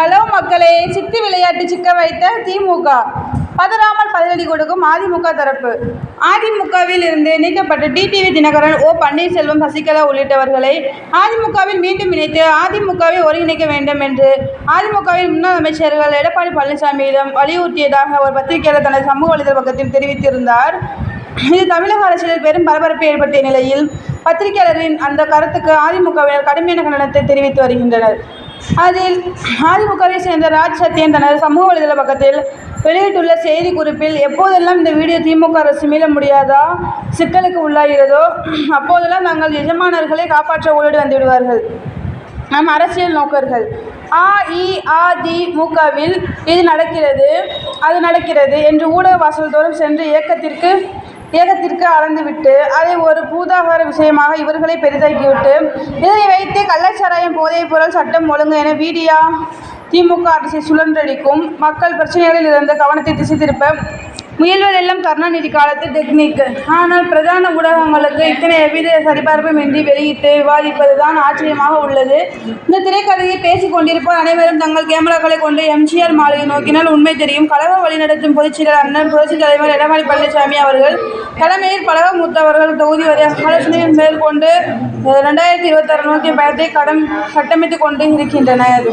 Hello மக்களே சித்து விளையாட்டு சிக்க வைத்த திமுக. பதறாமல் பதிலடி கொடுக்கும் அதிமுக தரப்பு. அதிமுகவில் இருந்து நீக்கப்பட்ட டிடிவி தினகரன் ஓ பன்னீர்செல்வம் சசிகலா உள்ளிட்டவர்களை அதிமுகவில் மீண்டும் இணைத்து அதிமுகவை ஒருங்கிணைக்க வேண்டும் என்று அதிமுகவின் முன்னாள் அமைச்சர்கள் எடப்பாடி பழனிசாமியிடம் வலியுறுத்தியதாக ஒரு பத்திரிகையாளர் தனது சமூக வலைதள பக்கத்தில் தெரிவித்திருந்தார். இது தமிழக அரசியலில் பெரும் பரபரப்பு ஏற்பட்ட நிலையில் பத்திரிகையாளரின் அந்த கருத்துக்கு அதிமுகவினர் கடுமையான கண்டனத்தை தெரிவித்து வருகின்றனர். அதில் அதிமுகவை சேர்ந்த ராஜ் சத்யன் தனது சமூக வலைதள பக்கத்தில் வெளியிட்டுள்ள செய்திக்குறிப்பில் எப்போதெல்லாம் இந்த வீடியோ திமுக அரசு மீள முடியாதா? சிக்கலுக்கு உள்ளாகிறதோ? அப்போதெல்லாம் நாங்கள் எஜமானர்களை காப்பாற்ற ஓடி வந்து விடுவார்கள் நம் அரசியல் நோக்கர்கள். அஇஅதிமுகவில் இது நடக்கிறது. அது நடக்கிறது என்று ஊடக வாசல் தோறும் சென்று இயக்கத்திற்கு இயக்கத்திற்கு அளந்துவிட்டு அதை ஒரு பூதாகார விஷயமாக இவர்களை பெரிதாக்கிவிட்டு இதனை வைத்து கள்ளச்சாராயம் போதைப் பொருள் சட்டம் ஒழுங்கு என வீடியா திமுக அரசை சுழன்றடிக்கும் மக்கள் பிரச்சனைகளில் இருந்து கவனத்தை திசை திருப்ப முயல்வதெல்லாம் கருணாநிதி காலத்து டெக்னிக் ஆனால் பிரதான ஊடகங்களுக்கு இத்தனை எவ்வித சரிபார்ப்பும் இன்றி வெளியிட்டு விவாதிப்பதுதான் ஆச்சரியமாக உள்ளது. இந்த திரைக்கதையை பேசிக் கொண்டிருப்போர் அனைவரும் தங்கள் கேமராக்களை கொண்டு எம்ஜிஆர் மாளிகை நோக்கினால் உண்மை தெரியும். கழக வழிநடத்தும் பொதுச்செயலர் அண்ணன் புரட்சித் தலைவர் எடப்பாடி பழனிசாமி அவர்கள் தலைமையில் பழக மூத்தவர்கள் தொகுதி வரை ஆலோசனையை மேற்கொண்டு ரெண்டாயிரத்தி இருபத்தாறு நோக்கிய பயத்தை கடம் கட்டமைத்துக் கொண்டு இருக்கின்றனர்.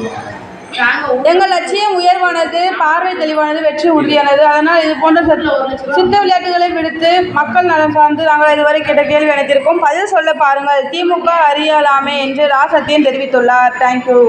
எங்கள் லட்சியம் உயர்வானது பார்வை தெளிவானது வெற்றி உறுதியானது. அதனால் இது போன்ற சத்- சித்த விளையாட்டுகளை விடுத்து மக்கள் நலன் சார்ந்து நாங்கள் இதுவரை கேட்ட கேள்வி அனைத்திருக்கோம் பதில் சொல்ல பாருங்கள். திமுக அறியலாமே என்று ரா சத்யன் தெரிவித்துள்ளார் தேங்க்யூ